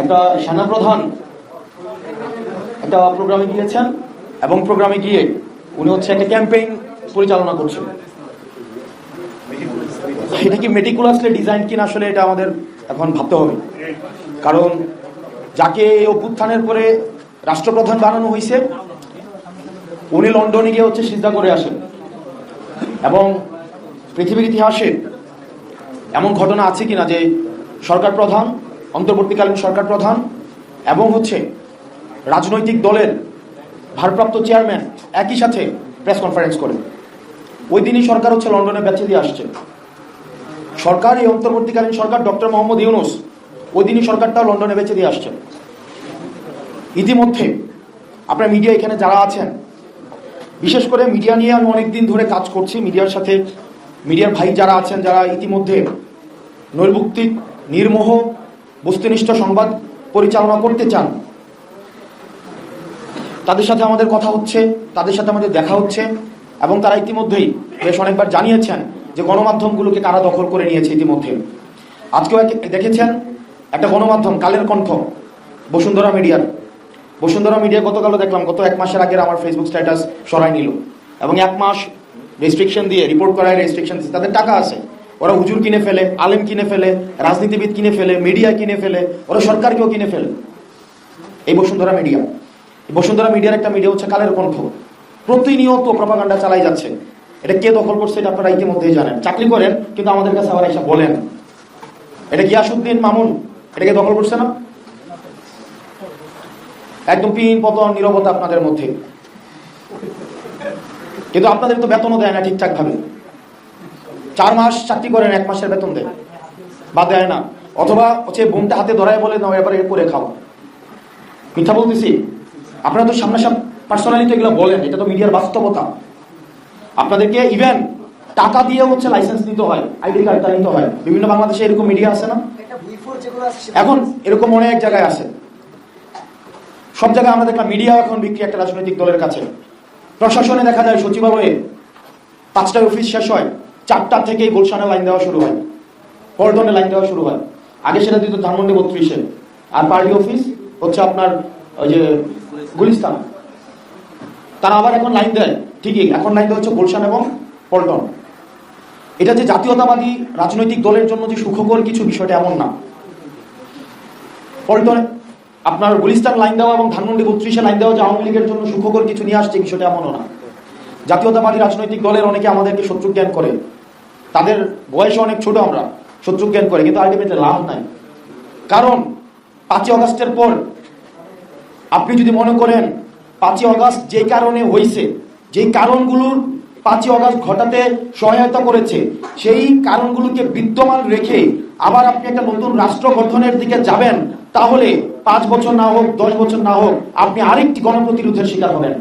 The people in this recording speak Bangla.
একটা সেনাপ্রধান, একটা প্রোগ্রামে গিয়েছেন এবং প্রোগ্রামে গিয়ে উনি হচ্ছে একটা ক্যাম্পেইন পরিচালনা করছেন। এটা কি মেটিকুলাসলি ডিজাইন কিনা আসলে এটা আমাদের এখন ভাবতে হবে। কারণ যাকে অভ্যুত্থানের পরে রাষ্ট্রপ্রধান বানানো হয়েছে উনি লন্ডনে গিয়ে হচ্ছে সিদ্ধা করে আসেন। এবং পৃথিবীর ইতিহাসে এমন ঘটনা আছে কিনা যে সরকার প্রধান অন্তর্বর্তীকালীন সরকার প্রধান এবং হচ্ছে রাজনৈতিক দলের ভারপ্রাপ্ত চেয়ারম্যান একই সাথে প্রেস কনফারেন্স করে ওই দিনই সরকার হচ্ছে লন্ডনে বেঁচে দিয়ে আসছে। সরকার এই অন্তর্বর্তীকালীন সরকার ডক্টর মোহাম্মদ ইউনুস ওই দিনই সরকারটাও লন্ডনে বেঁচে দিয়ে আসছে ইতিমধ্যে আপনার মিডিয়া এখানে যারা আছেন, বিশেষ করে মিডিয়া নিয়ে আমি অনেক দিন ধরে কাজ করছি। মিডিয়ার সাথে মিডিয়ার ভাই যারা আছেন, যারা ইতিমধ্যে নৈর্ভুক্তিক, নির্মোহ বস্তুনিষ্ঠ সংবাদ পরিচালনা করতে চান। তাদের সাথে আমাদের কথা হচ্ছে, তাদের সাথে আমাদের দেখা হচ্ছে এবং তারা ইতিমধ্যেই বেশ অনেকবার জানিয়েছেন যে গণমাধ্যমগুলোকে কারা দখল করে নিয়েছে ইতিমধ্যে। আজকেও দেখেছেন একটা গণমাধ্যম, কালের কণ্ঠ, বসুন্ধরা মিডিয়ার। বসুন্ধরা মিডিয়া গতকালও দেখলাম, গত এক মাসের আগের আমার ফেসবুক স্ট্যাটাস সরাই নিল। এবং এক মাস রেস্ট্রিকশন দিয়ে রিপোর্ট করায় রেস্ট্রিকশন দিচ্ছে তাদের টাকা আছে। ওরা হুজুর কিনে ফেলে, আলেম কিনে ফেলে, রাজনীতিবিদ কিনে ফেলে মিডিয়া কিনে ফেলে, ওরা সরকারকেও কিনে ফেলে। এই বসুন্ধরা মিডিয়া বসুন্ধরা মিডিয়ার একটা মিডিয়া হচ্ছে কালের কণ্ঠ। প্রতিনিয়ত প্রপাগান্ডা চালাই যাচ্ছে। এটা কে দখল করছে এটা আপনারা ইতিমধ্যেই জানেন। চাকরি করেন, কিন্তু আমাদের কাছে আবার এসে বলেন। এটা গিয়াসুদ্দিন মামুন? এটাকে দখল করছে না? একদম পিন পতন, নিরবতা আপনাদের মধ্যে। কিন্তু আপনাদের তো বেতনও দেয় না ঠিকঠাক ভাবে চার মাস চাকরি করেন, এক মাসের বেতন দেয় বা দেয় না। অথবা হচ্ছে বোমটা হাতে ধরায় বলে, নাও, এবারে করে খাও। মিথ্যা বলতেছি? আপনারা তো সামনাসাম পার্সোনালি তো এগুলো বলেন, এটা তো মিডিয়ার বাস্তবতা। আপনাদেরকে ইভেন টাকা দিয়ে হচ্ছে লাইসেন্স নিতে হয় আইডি কার্ডটা নিতে হয়। বিভিন্ন বাংলাদেশে এরকম মিডিয়া আছে না? এখন এরকম অনেক জায়গায় আছে। সব জায়গায় আমরা দেখলাম মিডিয়া এখন বিক্রি একটা রাজনৈতিক দলের কাছে। প্রশাসনে দেখা যায় সচিবালয়ে পাঁচটায় অফিস শেষ হয়। চারটা থেকেই গুলশানে লাইন দেওয়া শুরু হয়। পল্টনে লাইন দেওয়া শুরু হয়। আগে সেটা দিত ধানমন্ডি বত্রিশে। আর পার্টি অফিস হচ্ছে আপনার ওই যে গুলিস্তান। তারা আবার এখন লাইন দেয়। ঠিকই, এখন লাইন দেওয়া হচ্ছে গুলশান এবং পল্টন এটা যে জাতীয়তাবাদী রাজনৈতিক দলের জন্য যে সুখকর কিছু বিষয়টা এমন না। পল্টনে আপনার গুলিস্তান লাইন দেওয়া এবং ধানমন্ডি বত্রিশে লাইন দেওয়া যে আওয়ামী লীগের জন্য সুখকর কিছু নিয়ে আসছে বিষয়টা এমনও না। জাতীয়তাবাদী রাজনৈতিক দলের অনেকে আমাদেরকে শত্রু জ্ঞান করে। তাদের বয়সে অনেক ছোট আমরা, শত্রু জ্ঞান করে, কিন্তু আলটিমেটলি লাভ নাই। কারণ পাঁচই অগাস্টের পর আপনি যদি মনে করেন, পাঁচই অগাস্ট যে কারণে হয়েছে যেই কারণগুলোর পাঁচই অগাস্ট ঘটাতে সহায়তা করেছে, সেই কারণগুলোকে বিদ্যমান রেখে আবার আপনি একটা নতুন রাষ্ট্র গঠনের দিকে যাবেন, তাহলে পাঁচ বছর না হোক, দশ বছর না হোক, আপনি আরেকটি গণপ্রতিরোধের শিকার হবেন।